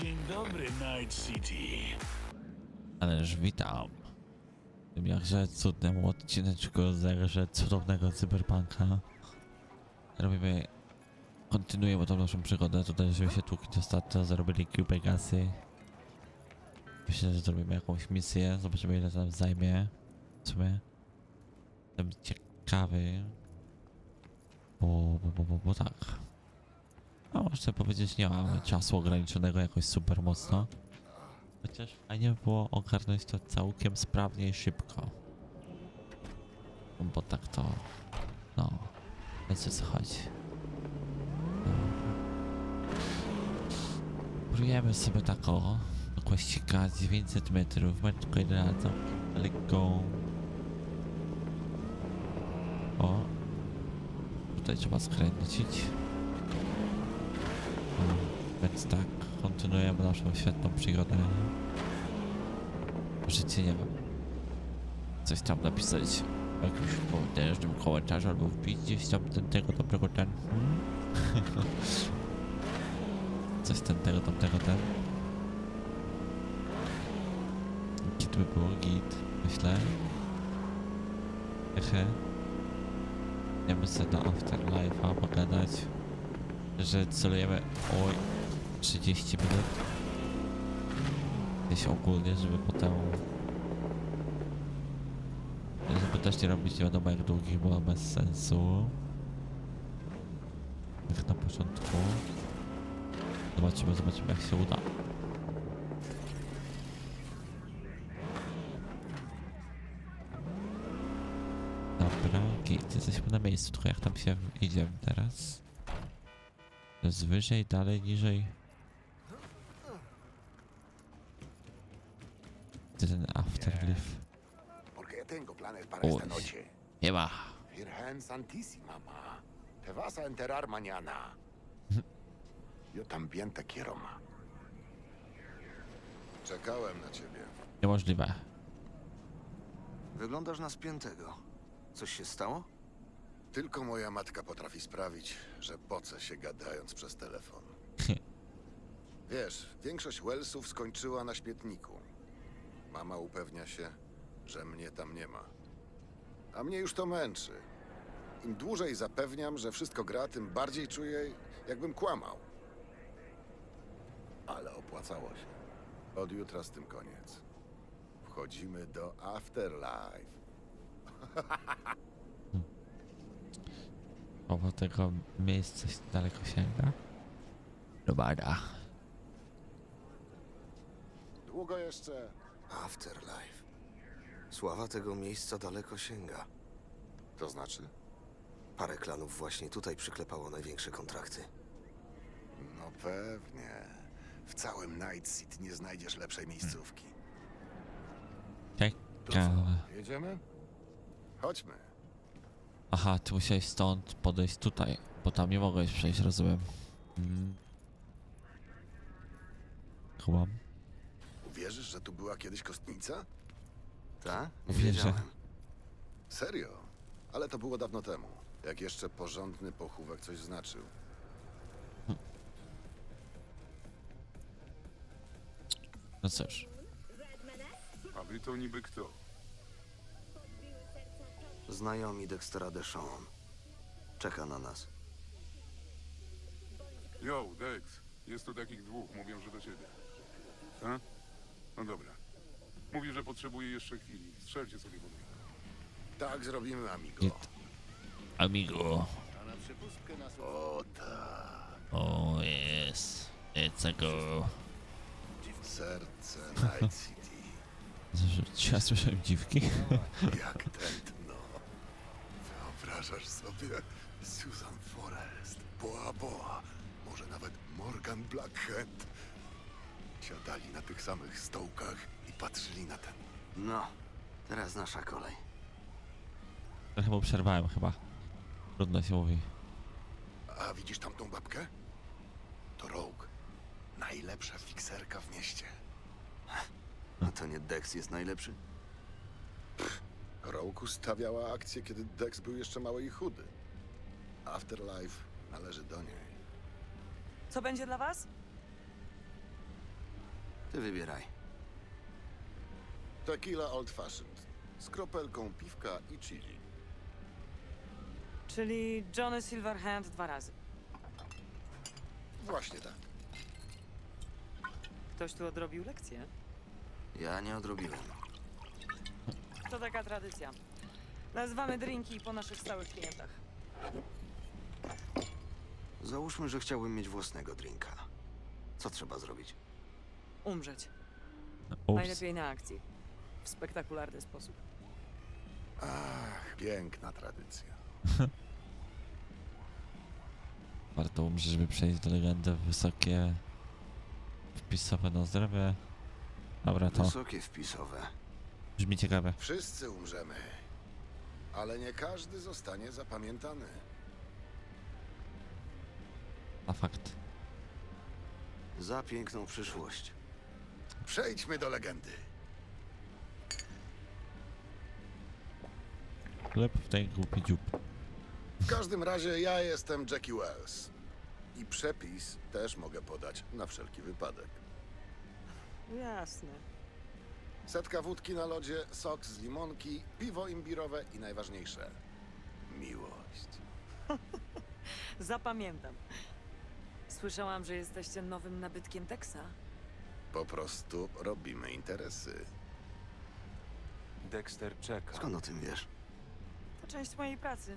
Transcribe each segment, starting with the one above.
Dzień dobry, Night City. Ależ witam. W tym jakże cudnym odcineczku z cudownego cyberpunka. Robimy... Kontynuujemy tą naszą przygodę. Tutaj, żeby się tłukić ostatnio, zarobili Cube gasy. Myślę, że zrobimy jakąś misję. Zobaczymy ile to nam zajmie. W sumie. Jestem ciekawy. Bo, bo, bo, bo, bo tak. No, muszę powiedzieć, nie mam czasu ograniczonego jakoś super mocno. Chociaż fajnie by było ogarnąć to całkiem sprawnie i szybko. No Bo tak to... No... Wiecie co chodzi. Próbujemy sobie tak o... Kłaścika 900 metrów, mamy tylko jeden razem. Lekko... O... Tutaj trzeba skręcić. Więc tak, kontynuujemy naszą świetną przygodę. Możecie, nie wiem, coś tam napisać w jakimś potężnym komentarzu albo wbić gdzieś tam ten tego dobrego ten. Coś ten tego tamtego ten. Git by było, git, myślę. Hehe. Idziemy sobie do Afterlife'a pogadać że celujemy oj 30 minut. Gdzieś ogólnie, żeby potem żeby też nie robić nie wiadomo jak długich, bo bez sensu. Jak na początku. Zobaczymy, zobaczymy jak się uda. Dobra, git, jesteśmy na miejscu, tylko jak tam się idziemy teraz? To jest wyżej, dalej, niżej. Gdzie ten afterlift? Porque tengo planes para esta noche. Nie ma. Virgen Santísima, ma. Te vas a enterar mañana. Yo también te quiero, ma. Czekałem na ciebie. Niemożliwe. Wyglądasz na spiętego. Coś się stało? Tylko moja matka potrafi sprawić, że pocę się gadając przez telefon. Wiesz, większość Wellsów skończyła na śmietniku. Mama upewnia się, że mnie tam nie ma. A mnie już to męczy. Im dłużej zapewniam, że wszystko gra, tym bardziej czuję, jakbym kłamał. Ale opłacało się. Od jutra z tym koniec. Wchodzimy do Afterlife. Owo tego miejsca się daleko sięga. Dobra. Długo jeszcze? Afterlife. Sława tego miejsca daleko sięga. To znaczy? Parę klanów właśnie tutaj przyklepało największe kontrakty. No pewnie. W całym Night City nie znajdziesz lepszej miejscówki. To Ciekawe. co, jedziemy? Chodźmy. Aha, ty musiałeś stąd podejść tutaj, bo tam nie mogłeś przejść, rozumiem. Mm. Kumam. Uwierzysz, że tu była kiedyś kostnica? Tak? Wierzę. Wiedziałem. Serio? Ale to było dawno temu. Jak jeszcze porządny pochówek coś znaczył. No cóż. A wy to niby kto? Znajomi Dextera Deshawn. Czeka na nas. Yo, Dex. Jest tu takich dwóch, mówią, że do ciebie. A? No dobra. Mówi, że potrzebuje jeszcze chwili. Strzelcie sobie rękę. Tak zrobimy, amigo. Amigo. O tak. Oh yes. It's a go. Serce Night City. Ja słyszałem dziwki. Jak tętno. Wyobrażasz sobie Susan Forrest, Boa Boa, może nawet Morgan Blackhand. Siadali na tych samych stołkach i patrzyli na ten No, teraz nasza kolej. Trochę mu przerwałem chyba. Trudno się mówi. A widzisz tamtą babkę? To Rogue. Najlepsza fikserka w mieście. A to nie Dex jest najlepszy? Rogue ustawiała akcję, kiedy Dex był jeszcze mały i chudy. Afterlife należy do niej. Co będzie dla was? Ty wybieraj. Tequila Old Fashioned. Z kropelką piwka i chili. Czyli Johnny Silverhand dwa razy. Właśnie tak. Ktoś tu odrobił lekcję? Ja nie odrobiłem. To taka tradycja. Nazywamy drinki po naszych stałych klientach. Załóżmy, że chciałbym mieć własnego drinka. Co trzeba zrobić? Umrzeć. Ups. Najlepiej na akcji. W spektakularny sposób. Ach, piękna tradycja. Warto umrzeć, żeby przejść do legendy wysokie wpisowe na zdrowie. Dobra, to Wysokie wpisowe. Brzmi ciekawe. Wszyscy umrzemy. Ale nie każdy zostanie zapamiętany. A fakt. Za piękną przyszłość. Przejdźmy do legendy. Chleb w tej głupi dziób. W każdym razie ja jestem Jackie Wells. I przepis też mogę podać na wszelki wypadek. Jasne. Setka wódki na lodzie, sok z limonki, piwo imbirowe i najważniejsze miłość. Zapamiętam. Słyszałam, że jesteście nowym nabytkiem Texa. Po prostu robimy interesy. Dexter czeka. Skąd o tym wiesz? To część mojej pracy.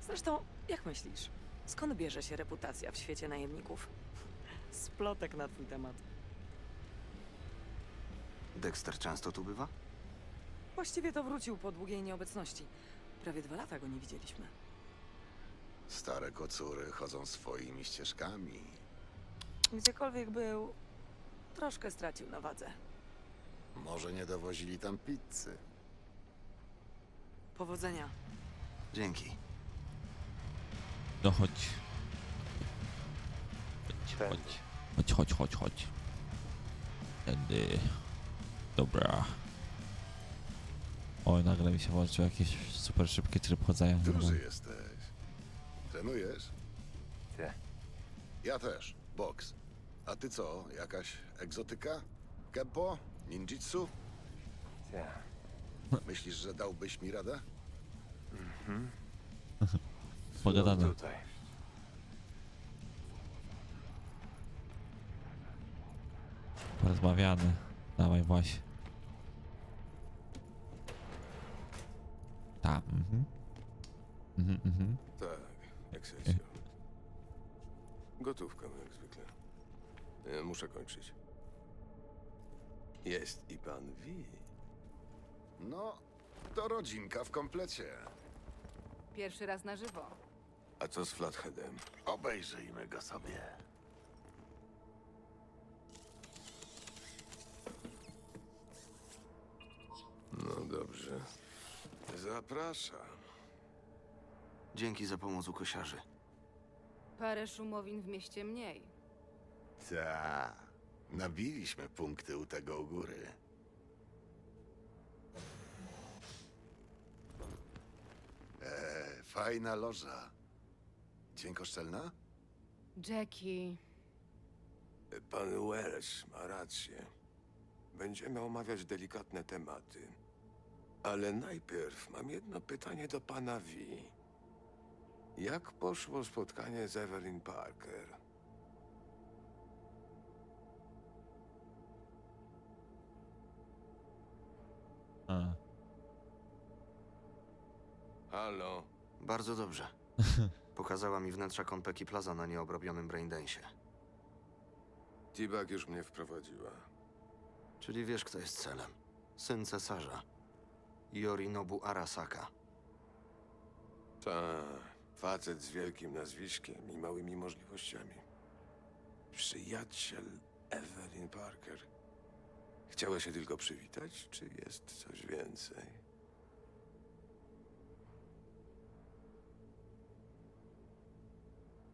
Zresztą, jak myślisz, skąd bierze się reputacja w świecie najemników? Splotek na twój temat. Dexter często tu bywa? Właściwie to wrócił po długiej nieobecności. Prawie dwa lata go nie widzieliśmy. Stare kocury chodzą swoimi ścieżkami. Gdziekolwiek był, troszkę stracił na wadze. Może nie dowozili tam pizzy. Powodzenia. Dzięki. No chodź. Chodź, Tędy. chodź. Chodź, chodź, chodź, chodź. Tędy. Dobra. Oj, nagle mi się włączył jakiś super szybki tryb chodzenia. Duży jesteś. Trenujesz? Ty. Ja też. Boks. A ty co? Jakaś egzotyka? Kempo? Ninjitsu? Ty. Myślisz, że dałbyś mi radę? Pogadane. Tutaj. Porozmawiany. Dawaj właśnie. Tam. Mhm. Mhm, mhm. Tak, Excelsior. Gotówkę, jak zwykle. E, Muszę kończyć. Jest i pan Wi. No, to rodzinka w komplecie. Pierwszy raz na żywo. A co z Flatheadem? Obejrzyjmy go sobie. Dobrze. Zapraszam. Dzięki za pomoc u kosiarzy. Parę szumowin w mieście mniej. Ta. Nabiliśmy punkty u tego u góry. Eee, fajna loża. Dźwiękoszczelna? Jackie, Pan Wells ma rację. Będziemy omawiać delikatne tematy. Ale najpierw mam jedno pytanie do pana Wi. Jak poszło spotkanie z Evelyn Parker? A. Halo? Bardzo dobrze. Pokazała mi wnętrza Konpeki Plaza na nieobrobionym braindensie. Tibak już mnie wprowadziła. Czyli wiesz, kto jest celem. Syn cesarza. Yorinobu Arasaka. Ta, facet z wielkim nazwiskiem i małymi możliwościami. Przyjaciel Evelyn Parker. Chciała się tylko przywitać, czy jest coś więcej?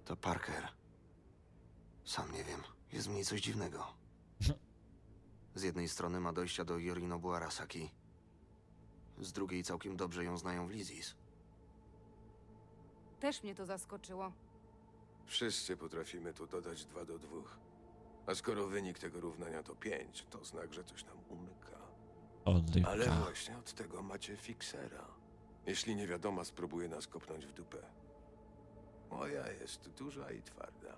To Parker. Sam nie wiem. Jest w niej coś dziwnego. Z jednej strony ma dojścia do Yorinobu Arasaki. Z drugiej całkiem dobrze ją znają w Lizis. też mnie to zaskoczyło. Wszyscy potrafimy tu dodać dwa do dwóch. A skoro wynik tego równania to 5, to znak, że coś nam umyka. Odrywka. Ale właśnie od tego macie fiksera. Jeśli niewiadoma spróbuje nas kopnąć w dupę. Moja jest duża i twarda.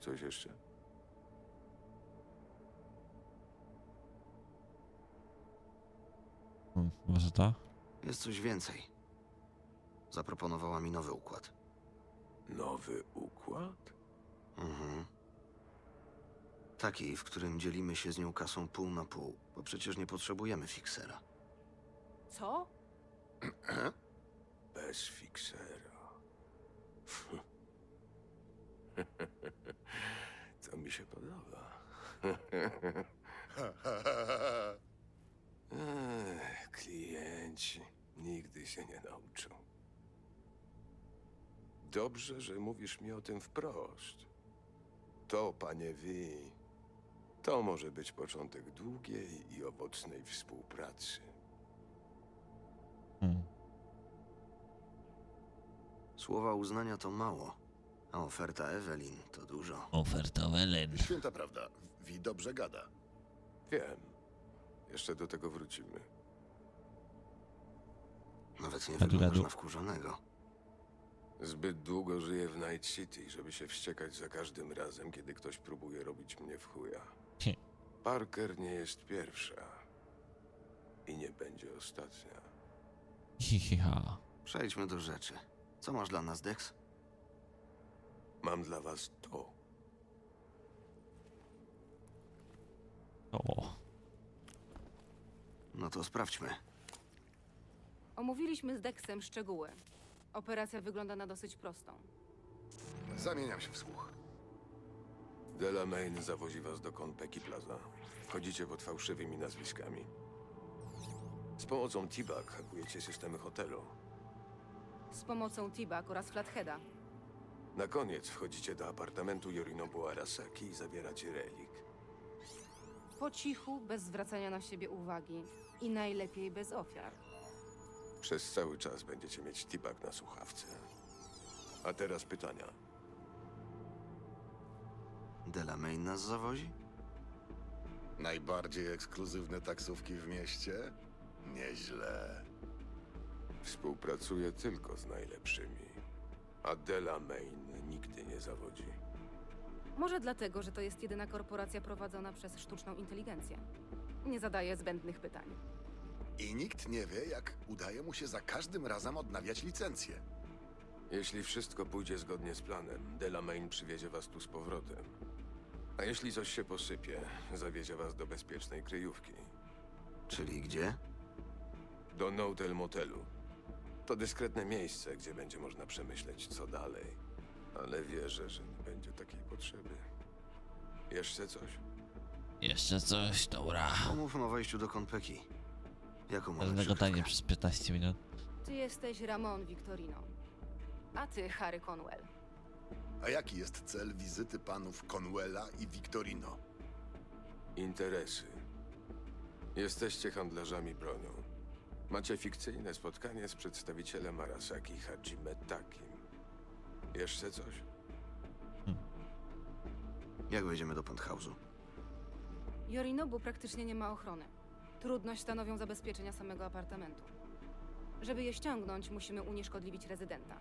Coś jeszcze? Hmm, może to? Jest coś więcej. Zaproponowała mi nowy układ. Nowy układ? Mhm. Taki, w którym dzielimy się z nią kasą pół na pół, bo przecież nie potrzebujemy fiksera. Co? Bez fiksera. To mi się podoba. Ech, klienci nigdy się nie nauczą. Dobrze, że mówisz mi o tym wprost. To, panie Wi, to może być początek długiej i owocnej współpracy. Hmm. Słowa uznania to mało, a oferta Evelyn to dużo. Oferta Welen. Święta prawda, Wi dobrze gada. Wiem. Jeszcze do tego wrócimy. Nawet nie Gadu, wyglądasz gadu. na wkurzonego. Zbyt długo żyję w Night City, żeby się wściekać za każdym razem, kiedy ktoś próbuje robić mnie w chuja. Hm. Parker nie jest pierwsza. I nie będzie ostatnia. Hihiha. Przejdźmy do rzeczy. Co masz dla nas, Dex? Mam dla was to. O. No to sprawdźmy. Omówiliśmy z Dexem szczegóły. Operacja wygląda na dosyć prostą. Zamieniam się w słuch. Delamain zawozi was do Konpeki Plaza. Chodzicie pod fałszywymi nazwiskami. Z pomocą T-Bag hakujecie systemy hotelu. Z pomocą T-Bag oraz Flatheada. Na koniec wchodzicie do apartamentu Yorinobu Arasaki i zabieracie relik. Po cichu, bez zwracania na siebie uwagi. I najlepiej bez ofiar. Przez cały czas będziecie mieć T-Bag na słuchawce. A teraz pytania. Delamain nas zawozi? Najbardziej ekskluzywne taksówki w mieście? Nieźle. Współpracuję tylko z najlepszymi. A Delamain nigdy nie zawodzi. Może dlatego, że to jest jedyna korporacja prowadzona przez sztuczną inteligencję. Nie zadaje zbędnych pytań. I nikt nie wie, jak udaje mu się za każdym razem odnawiać licencję. Jeśli wszystko pójdzie zgodnie z planem, Delamain przywiezie was tu z powrotem. A jeśli coś się posypie, zawiezie was do bezpiecznej kryjówki. Czyli gdzie? Do Notel Motelu. To dyskretne miejsce, gdzie będzie można przemyśleć, co dalej. Ale wierzę, że nie będzie takiej potrzeby. Jeszcze coś? Jeszcze coś, dobra. Pomówmy o wejściu do Konpeki. Jaką mamy Żadnego gadania przez 15 minut. Ty jesteś Ramon Victorino. A ty Harry Conwell. A jaki jest cel wizyty panów Conwella i Victorino? Interesy. Jesteście handlarzami bronią. Macie fikcyjne spotkanie z przedstawicielem Arasaki Hajime Takim. Jeszcze coś? Jak wejdziemy do penthouse'u? Yorinobu praktycznie nie ma ochrony. Trudność stanowią zabezpieczenia samego apartamentu. Żeby je ściągnąć, musimy unieszkodliwić rezydenta.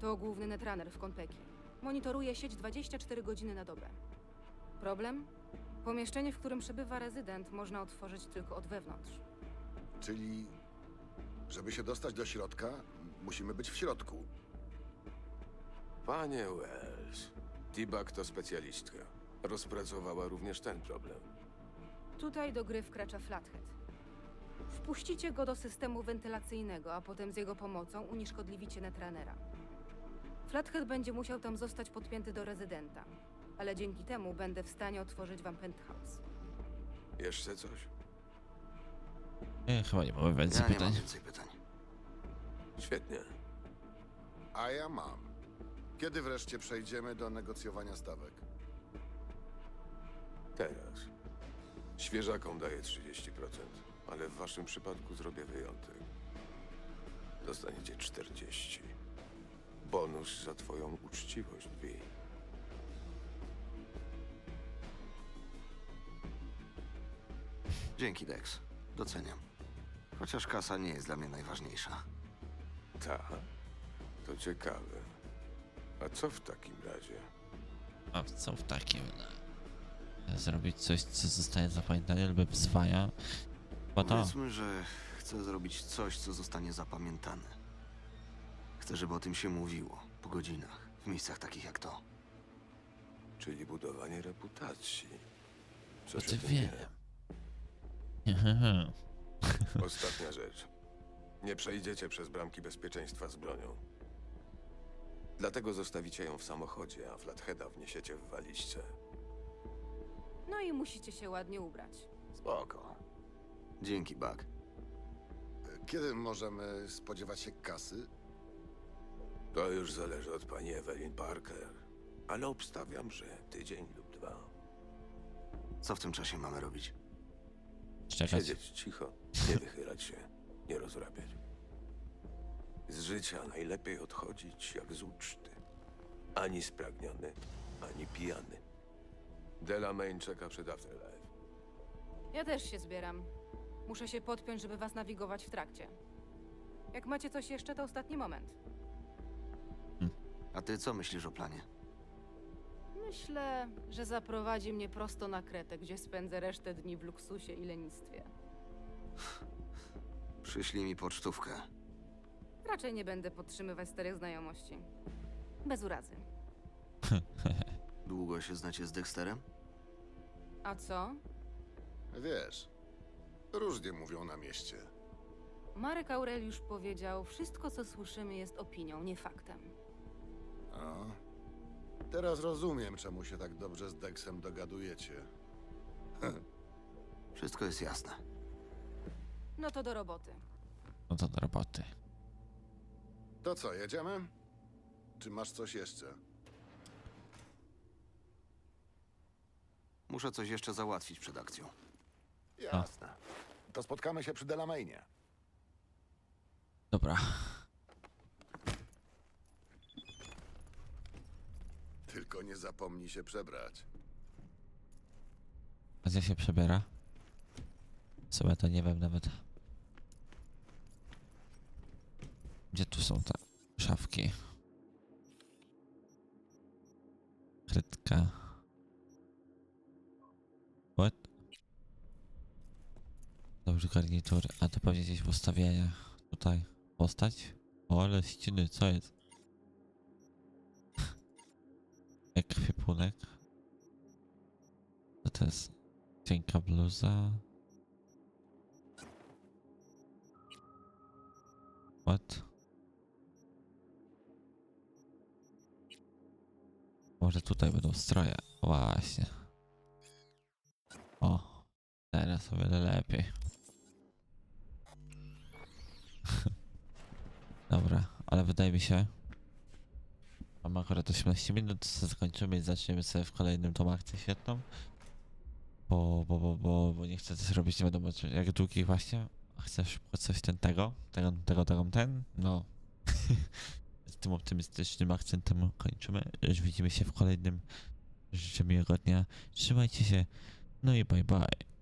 To główny netrunner w Konpeki. Monitoruje sieć 24 godziny na dobę. Problem? Pomieszczenie, w którym przebywa rezydent, można otworzyć tylko od wewnątrz. Czyli, żeby się dostać do środka, musimy być w środku. Panie Wells, T-Bag to specjalistka. Rozpracowała również ten problem. Tutaj do gry wkracza Flathead. Wpuścicie go do systemu wentylacyjnego, a potem z jego pomocą unieszkodliwicie netrunnera. Flathead będzie musiał tam zostać podpięty do rezydenta, ale dzięki temu będę w stanie otworzyć wam penthouse. Jeszcze coś? Nie, chyba nie mamy więcej Ja nie mam więcej pytań. Świetnie. A ja mam. Kiedy wreszcie przejdziemy do negocjowania stawek? Teraz. Świeżakom daję 30%, ale w waszym przypadku zrobię wyjątek. Dostaniecie 40. Bonus za twoją uczciwość, Vi. Dzięki, Dex. Doceniam. Chociaż kasa nie jest dla mnie najważniejsza. Ta? To ciekawe. A co w takim razie? A co w takim razie? Zrobić coś, co zostaje zapamiętane lub wzwaja? Bo to... Powiedzmy, że chcę zrobić coś, co zostanie zapamiętane. Chcę, żeby o tym się mówiło. Po godzinach. W miejscach takich jak to. Czyli budowanie reputacji. Coś ty o tym wiem. wiem. Ostatnia rzecz. Nie przejdziecie przez bramki bezpieczeństwa z bronią. Dlatego zostawicie ją w samochodzie, a Flatheada wniesiecie w walizce. No i musicie się ładnie ubrać. Spoko. Dzięki, Buck. Kiedy możemy spodziewać się kasy? To już zależy od pani Evelyn Parker. Ale obstawiam, że tydzień lub dwa. Co w tym czasie mamy robić? Czekać. Siedzieć cicho, nie wychylać się, nie rozrabiać. Z życia najlepiej odchodzić jak z uczty. Ani spragniony, ani pijany. Delamain czeka przed Afterlife. Ja też się zbieram. Muszę się podpiąć, żeby was nawigować w trakcie. Jak macie coś jeszcze, to ostatni moment. A ty co myślisz o planie? Myślę, że zaprowadzi mnie prosto na Kretę, gdzie spędzę resztę dni w luksusie i lenistwie. Przyślij mi pocztówkę. Raczej nie będę podtrzymywać starych znajomości. Bez urazy. Długo się znacie z Dexterem? A co? Wiesz, różnie mówią na mieście. Marek Aureliusz powiedział, wszystko co słyszymy jest opinią, nie faktem. A? Teraz rozumiem, czemu się tak dobrze z Dexem dogadujecie. Wszystko jest jasne. No to do roboty. No to do roboty. To co, jedziemy? Czy masz coś jeszcze? Muszę coś jeszcze załatwić przed akcją. Jasne. To spotkamy się przy Delamainie. Dobra. Tylko nie zapomnij się przebrać. A gdzie się przebiera? Sobie to nie wiem nawet. Gdzie tu są te szafki? Krytka. What? Dobrze, garnitury. A to pewnie gdzieś w ustawieniach. Tutaj. Postać? O, ale ściny, co jest? Ekwipunek. Co to jest? Cienka bluza. What? Może tutaj będą stroje. Właśnie. Teraz o wiele lepiej. Dobra, ale wydaje mi się. Mamy akurat 18 minut, to zakończymy i zaczniemy sobie w kolejnym tą akcję świetną. Bo, bo, bo, bo, bo nie chcę też robić nie wiadomo jak długich właśnie. Chcę szybko coś ten tego, tego, tego, tego, ten, no. Z tym optymistycznym akcentem kończymy. Już widzimy się w kolejnym. Życzę miłego dnia. Trzymajcie się. No i bye bye.